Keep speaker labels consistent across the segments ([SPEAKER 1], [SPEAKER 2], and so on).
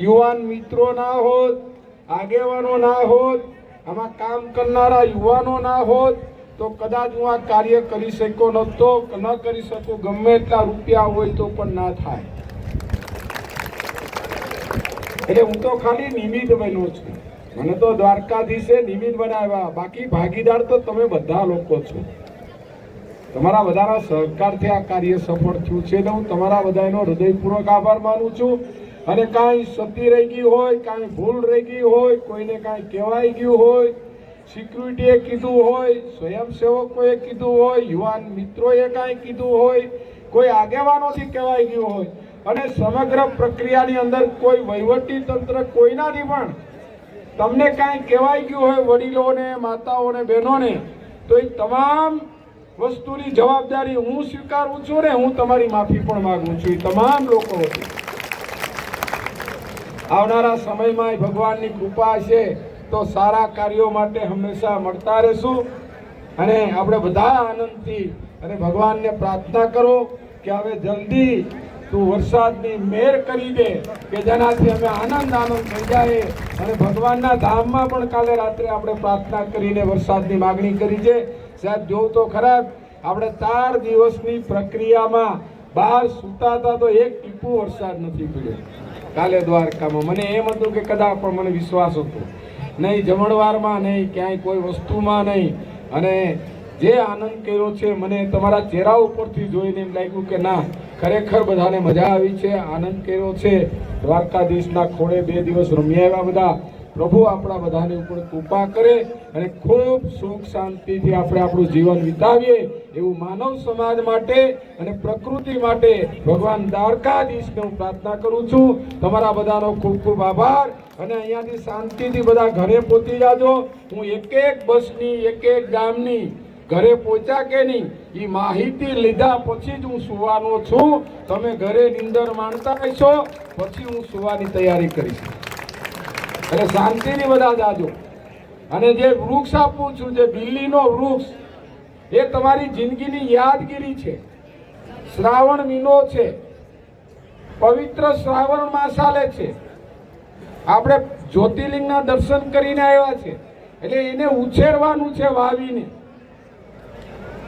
[SPEAKER 1] યુવાન મિત્રો ના હોત, આગેવાનો ના હોત, આમાં કામ કરનારા યુવાનો ના હોત, તો કદાચ હું આ કાર્ય કરી શક્યો નહોતો, ન કરી શકું, ગમે એટલા રૂપિયા હોય તો પણ ના થાય. એટલે હું તો ખાલી નિમિત્ત બન્યો છું. મને તો દ્વારકાધીશે નિમિત્ત બનાવ્યા. બાકી ભાગીદાર તો તમે બધા લોકો છો. તમારા બધાના સહકારથી આ કાર્ય સફળ થયું છે એટલે હું તમારા બધાનો હૃદયપૂર્વક આભાર માનું છું. અને કાંઈ સતી રહી ગઈ હોય, કાંઈ ભૂલ રહી ગઈ હોય, કોઈને કાંઈ કહેવાઈ ગયું હોય, સિક્યુરિટીએ કીધું હોય, સ્વયંસેવકોએ કીધું હોય, યુવાન મિત્રોએ કાંઈ કીધું હોય, કોઈ આગેવાનોથી કહેવાઈ ગયું હોય. અને સમગ્ર પ્રક્રિયાની અંદર કોઈ વહીવટી તંત્ર કોઈનાથી પણ તમને કાંઈ કહેવાઈ ગયું હોય, વડીલોને, માતાઓને, બહેનોને, તો એ તમામ વસ્તુની જવાબદારી હું સ્વીકારું છું ને હું તમારી માફી પણ માગું છું. એ તમામ લોકો વતી. આવનારા સમયમાં ભગવાનની કૃપા છે, તો સારા કાર્યો માટે હંમેશા મળતા રહેશું. અને આપણે બધા આનંદથી અને ભગવાનને પ્રાર્થના કરો કે હવે જલ્દી તું વરસાદની મેર કરી દે, કે જેનાથી અમે આનંદ આનંદ થઈ જાય. અને ભગવાનના ધામમાં પણ કાલે રાત્રે આપણે પ્રાર્થના કરીને વરસાદની માગણી કરી છે. સાહેબ જોઉં તો ખરાબ. આપણે ચાર દિવસની પ્રક્રિયામાં બહાર સૂતા હતા તો એક ટીપું વરસાદ નથી પડ્યો. કાલે દ્વારકામાં મને એમ હતું કે કદાચ પણ મને વિશ્વાસ હતો. નહીં જમણવારમાં નહીં, ક્યાંય કોઈ વસ્તુમાં નહીં. અને જે આનંદ કર્યો છે, મને તમારા ચહેરા ઉપરથી જોઈને એમ લાગ્યું કે ના, ખરેખર બધાને મજા આવી છે, આનંદ કર્યો છે. દ્વારકાધીશના ખોળે બે દિવસ રમી આવ્યા બધા. પ્રભુ આપણા બધાની ઉપર કૃપા કરે અને ખૂબ સુખ શાંતિથી આપણે આપણું જીવન વિતાવીએ એવું માનવ સમાજ માટે અને પ્રકૃતિ માટે ભગવાન દ્વારકાધીશને હું પ્રાર્થના કરું છું. તમારા બધાનો ખૂબ ખૂબ આભાર અને અહીંયાથી શાંતિથી બધા ઘરે પહોંચી જાજો. હું એક એક બસની, એક એક ગામની ઘરે પહોંચ્યા કે નહીં એ માહિતી લીધા પછી જ હું સુવાનો છું. તમે ઘરે નિંદર માણતા હશો, પછી હું સુવાની તૈયારી કરીશ. એટલે શાંતિની બધા જાજો. અને જે વૃક્ષ આપું છું, જે બિલ્લીનો વૃક્ષ, એ તમારી જિંદગીની યાદગીરી છે. શ્રાવણ મહિનો છે. પવિત્ર શ્રાવણ માસ આલે છે. આપણે જ્યોતિર્લિંગના દર્શન કરીને આવ્યા છે. એટલે એને ઉછેરવાનું છે વાવીને.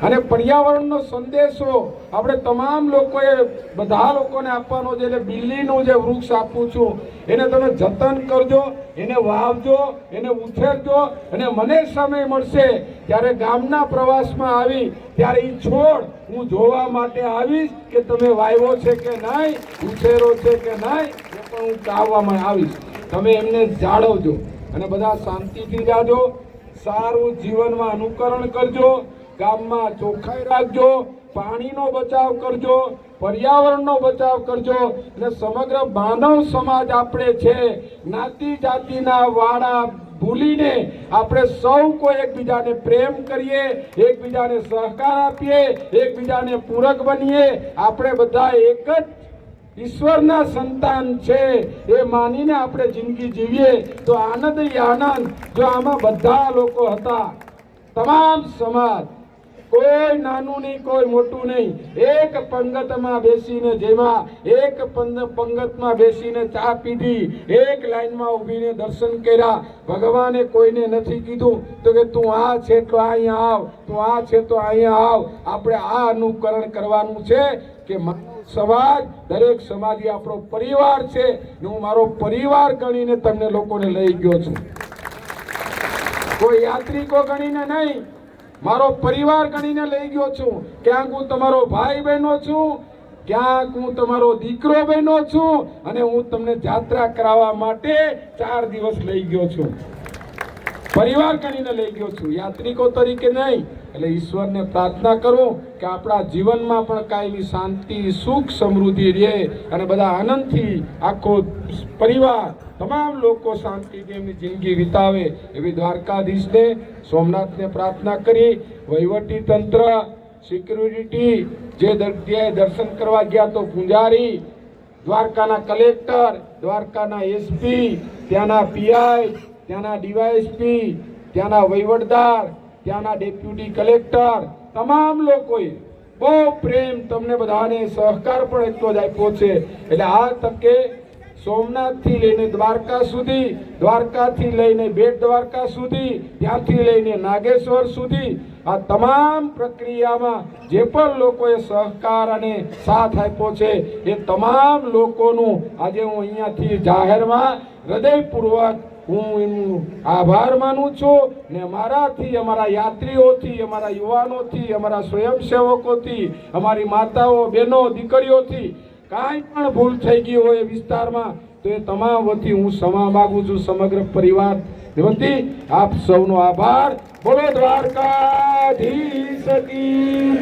[SPEAKER 1] અને પર્યાવરણનો સંદેશો આપણે તમામ લોકોએ બધા લોકોને આપવાનો છે. એટલે બિલ્લીનું જે વૃક્ષ આપું છું, એને તમે જતન કરજો, એને વાવજો, એને ઉછેરજો. અને મને સમય મળશે ત્યારે ગામના પ્રવાસમાં આવી, ત્યારે એ છોડ હું જોવા માટે આવીશ કે તમે વાવ્યો છે કે નહીં, ઉછેરો છે કે નહીં, એ પણ હું ચાવવામાં આવીશ. તમે એમને જાળવજો અને બધા શાંતિથી જાજો. સારું જીવનમાં અનુકરણ કરજો. ગામમાં ચોખ્ખાઈ રાખજો, પાણીનો બચાવ કરજો, પર્યાવરણનો બચાવ કરજો અને સમગ્ર માનવ સમાજ આપણે છે જ્ઞાતિ જાતિના વાળા ભૂલીને આપણે સૌ કોઈ એકબીજાને પ્રેમ કરીએ, એકબીજાને સહકાર આપીએ, એકબીજાને પૂરક બનીએ, આપણે બધા એક જ ઈશ્વરના સંતાન છે, એ માનીને આપણે જિંદગી જીવીએ, તો આનંદ આનંદ, જો આમાં બધા લોકો હતા, તમામ સમાજ કોઈ નાનું નહીં, કોઈ મોટું નહીં. એક પંગતમાં બેસીને જેમાં એક પંગ- પંગતમાં બેસીને ચા પીધી, એક લાઈનમાં ઊભીને દર્શન કર્યા. ભગવાને કોઈને નથી કીધું તો કે તું આ છે તો અહીંયા આવ, તું આ છે તો અહીંયા આવ. આપણે આ અનુકરણ કરવાનું છે કે સમાજ, દરેક સમાજ એ આપણો પરિવાર છે હું મારો પરિવાર ગણીને તમને લોકોને લઈ ગયો છું. કોઈ યાત્રિકો ગણીને નહીં મારો પરિવાર ગણીને લઈ ગયો છું. ક્યાંક હું તમારો ભાઈ બહેનો છું, ક્યાંક હું તમારો દીકરો બહેનો છું અને હું તમને જાત્રા કરાવવા માટે ચાર દિવસ લઈ ગયો છું. પરિવાર ગણીને લઈ ગયો છું. યાત્રિકો તરીકે નહીં એટલે ઈશ્વરને પ્રાર્થના કરો કે આપણા જીવનમાં પણ કાયમી શાંતિ, સુખ, સમૃદ્ધિ રહે અને બધા આનંદથી આખો પરિવાર, તમામ લોકો શાંતિથી એમની જિંદગી વિતાવે એવી દ્વારકાધીશને સોમનાથને પ્રાર્થના કરી. વહીવટી તંત્ર સિક્યુરિટી જે જગ્યાએ દર્શન કરવા ગયા તો પૂંજારી, દ્વારકાના કલેક્ટર, દ્વારકાના એસપી, ત્યાંના પીઆઈ, ત્યાંના ડીવાયએસપી, ત્યાંના વહીવટદાર ત્યાંના ડેપ્યુટી કલેક્ટર તમામ લોકોએ બહુ પ્રેમ તમને બધાને સહકાર પણ એટલો જ આપ્યો છે. એટલે આ તકે સોમનાથથી લઈને દ્વારકા સુધી, દ્વારકાથી લઈને બેટ દ્વારકા સુધી, ત્યાંથી લઈને નાગેશ્વર સુધી આ તમામ પ્રક્રિયામાં જે પણ લોકોએ સહકાર અને સાથ આપ્યો છે, એ તમામ લોકોનું આજે હું અહીંયાથી જાહેરમાં હૃદયપૂર્વક હું એમનું આભાર માનું છું ને મારાથી, અમારા યાત્રીઓથી, અમારા યુવાનોથી, અમારા સ્વયંસેવકોથી, અમારી માતાઓ, બહેનો, દીકરીઓથી કાંઈ પણ ભૂલ થઈ ગઈ હોય એ વિસ્તારમાં, તો એ તમામ વતી હું ક્ષમા માગું છું સમગ્ર પરિવાર. વતી આપ સૌનો આભાર. બોલો દ્વારકાધીશ કી